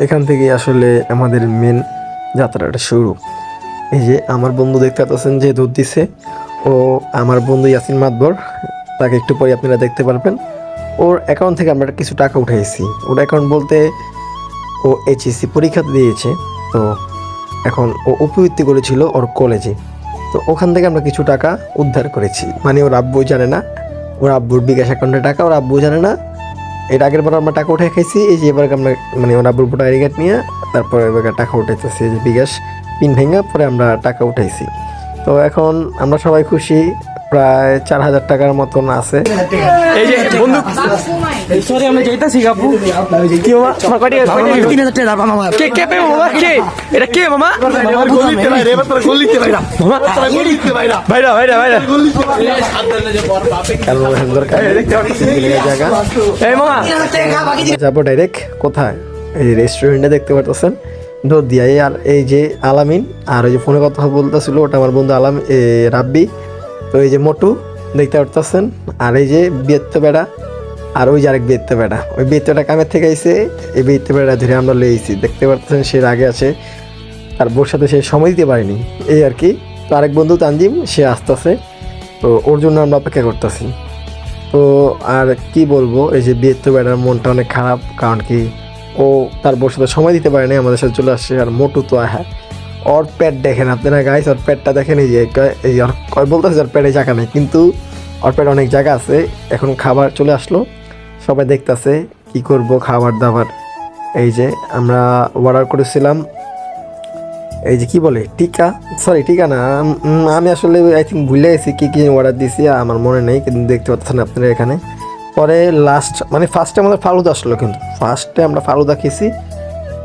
এখান থেকে আসলে আমাদের মেন যাত্রাটা শুরু। এই যে আমার বন্ধু দেখতে পাচ্ছেন যে দুধ দিছে। ও আমার বন্ধু ইয়াসিন মাতবর, তাকে একটু পরে আপনারা দেখতে পারবেন। ওর অ্যাকাউন্ট থেকে আমরা কিছু টাকা উঠাইছি। ওর অ্যাকাউন্ট বলতে ও এইচএসসি পরীক্ষা দিয়েছে। তো এখন ও উপবৃত্তি করেছিল ওর কলেজে তো ওখান থেকে আমরা কিছু টাকা উদ্ধার করেছি। মানে ওর আব্বু জানে না। ওর আব্বুর বিকাশ অ্যাকাউন্টে টাকা, ওর আব্বু জানে না। এর আগের বার আমরা টাকা উঠে খাইছি, এই যে এবার আমরা মানে ওরা বলব আইডি কার্ড নিয়ে, তারপরে এবার টাকা উঠাইতেছি যে বিকাশ, পিন ভেঙে পরে আমরা টাকা উঠাইছি। তো এখন আমরা সবাই খুশি প্রায় চার হাজার টাকার মতন আছে। এই যে বন্ধু সরি আমরা যাইতাছি আপু কি মামা তোমার কয়টি কয়টি তিন হাজার টাকা দাম আমার। কে কে মামা কে? এটা কে মামা মামা জায়গা এই মামা। যাব ডাইরেক্ট কোথায়? এই রেস্টুরেন্টে দেখতে পারতেছেন। দিয়াই আর এই যে আলামিন আর ওই যে ফোনে কথা বলতেছিল ওটা আমার বন্ধু আলাম এ, রাব্বি। তো এই যে মোটু, দেখতে পারতেছেন? আর এই যে বিয়েত্ত বেড়া, আর ওই যে আরেক বিয়েত্ত বেড়া। ওই বিয়েত্ত বেড়া কামের থেকে আইসে এই বিয়েত্ত বেড়া ধরে আমরা লইছি। দেখতে পারতেছেন সে আগে আছে আর বোর সাথে সে সময় দিতে পারেনি। এই আর কি। তো আরেক বন্ধু তানজিম, সে আসতেছে। তো ওর জন্য আমরা অপেক্ষা করতেছি। তো আর কি বলব, এই যে বিয়ের তো বেড়ার মনটা অনেক খারাপ, কারণ কি ও তার বউর সাথে সময় দিতে পারেনি, আমাদের সাথে চলে আসছে। আর মোটু তো হ্যাঁ ওর পেট দেখেন আপনারা গাইস ওর পেটটা দেখেন এই যে এই ওর বলতেছে ওর পেটে জায়গা নেই কিন্তু ওর পেটে অনেক জায়গা আছে। এখন খাবার চলে আসলো। সবাই দেখতাছে কি করব খাবার দাবার। এই যে আমরা অর্ডার করেছিলাম। এই যে কি বলে? টিকা? সরি টিকা না আমি আসলে আই থিঙ্ক ভুলে গেছি কী কী অর্ডার দিয়েছি আমার মনে নেই কিন্তু দেখতে পাচ্ছেন আপনারা এখানে। পরে লাস্ট মানে ফার্স্টে আমাদের ফালুদা আসলো কিন্তু। ফার্স্টে আমরা ফালুদা খেয়েছি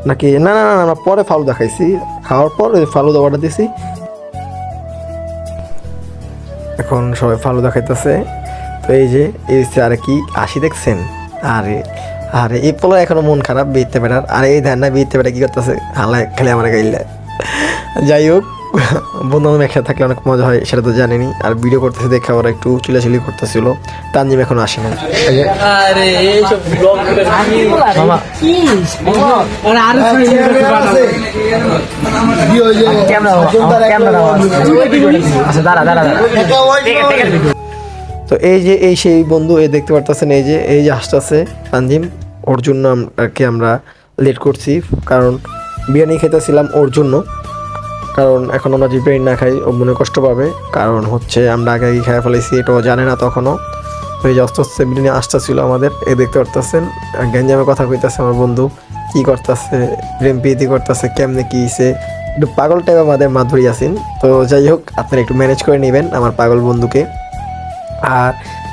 নাকি না না না, আমরা পরে ফালুদা খাইছি। খাওয়ার পর ওই ফালুদা অর্ডার দিছি। এখন সবাই ফালুদা খাইতেছে। তো এই যে, এই আর কি আসি দেখছেন? আরে আরে, এই পোলা এখনও মন খারাপ, বিয়েতে বেড়ার। আর, এই ধ্যান না বিয়েতে বেড়া কি করতেছে? হালায় খেলে আমার গাইলে যাই হোক বন্ধু বান্ধব একসাথে থাকলে অনেক মজা হয় সেটা তো জানেনি। আর ভিডিও করতেছে দেখে ওরা একটু চিলাচিলি করতেছিল। তানজিম এখন আসে না এই যে আরে এই সব ব্লগ মামা। আর আরও আচ্ছা দাঁড়া দাঁড়া দাঁড়া তো এই যে এই সেই বন্ধু এই দেখতে পারতেছেন এই যে এই যে আসতেছে তানজিম। ওর জন্য আর কি আমরা লেট করছি কারণ বিরিয়ানি খেতেছিলাম ওর জন্য। কারণ এখন আমরা যে বিরিয়ানি না খাই, ও মনে কষ্ট পাবে। কারণ হচ্ছে আমরা আগে আগে খেয়ে ফেলেছি এটাও জানে না তখনও। এই যে আস্তে আস্তে বিরিয়ানি আসতেছিল আমাদের, এ দেখতে পারতেছেন গ্যাঞ্জামে কথা কইতেছে আমার বন্ধু, কী করতেছে প্রেম প্রীতি করতেছে, কেমনে কী হিসে একটু পাগল টাইপ আমাদের মাধুরী আসিন তো যাই হোক, আপনারা একটু ম্যানেজ করে নেবেন আমার পাগল বন্ধুকে। আর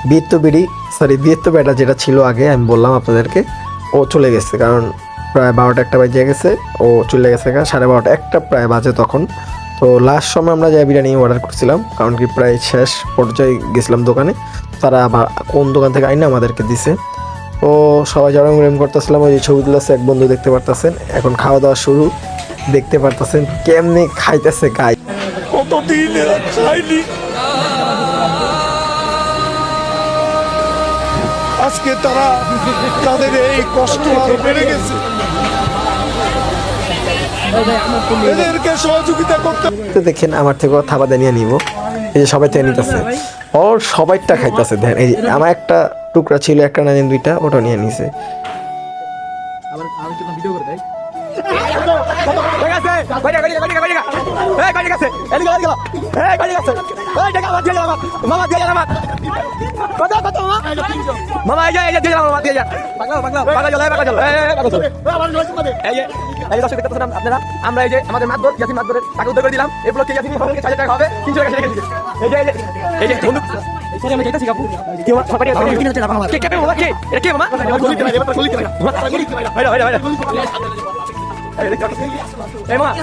বীরত্ব বিড়ি সরি বীরত্ব বেটা যেটা ছিল আগে, আমি বললাম আপনাদেরকে, ও চলে গেছে। কারণ প্রায় বারোটা একটা বাজে গেছে, ও চলে গেছে সাড়ে বারোটা, একটা প্রায় বাজে তখন। তো লাস্ট সময় আমরা যাই বিরিয়ানি অর্ডার করছিলাম, কারণ কি প্রায় শেষ পর্যায়ে গেছিলাম দোকানে। তারা কোন দোকান থেকে আইনা আমাদেরকে দিছে। তো সবাই জড়াম গরম করতেছিলাম, ওই যে ছবি তুলেছে এক বন্ধু দেখতে পারতেছেন। এখন খাওয়া দাওয়া শুরু, দেখতে পারতেছেন কেমনি খাইতেছে গাই কতদিন খাইনি। আজকে তারা তাদের এই কষ্ট আরও বেড়ে গেছে। এদেরকে সহযোগিতা করতে তো দেখেন আমার থেকে থাবা দিয়ে নিয়ে নিব। এই যে সবাই থেকে নিতেছে। ওর সবাইটা খাইতেছে দেন এই আমার একটা টুকরা ছিল একটা না দুইটা ওটা নিয়ে নিছে। আবার আমি ভিডিও এই আমরা এই যে আমাদের মাতবর ইয়াসিন মাতবরের টাকা উদ্ধার করে দিলাম এই ব্লকে ইয়াসিন সকলকে চার টাকা হবে তিনশো টাকা রেখে এই যে এই যে এই যে বন্ধু মামা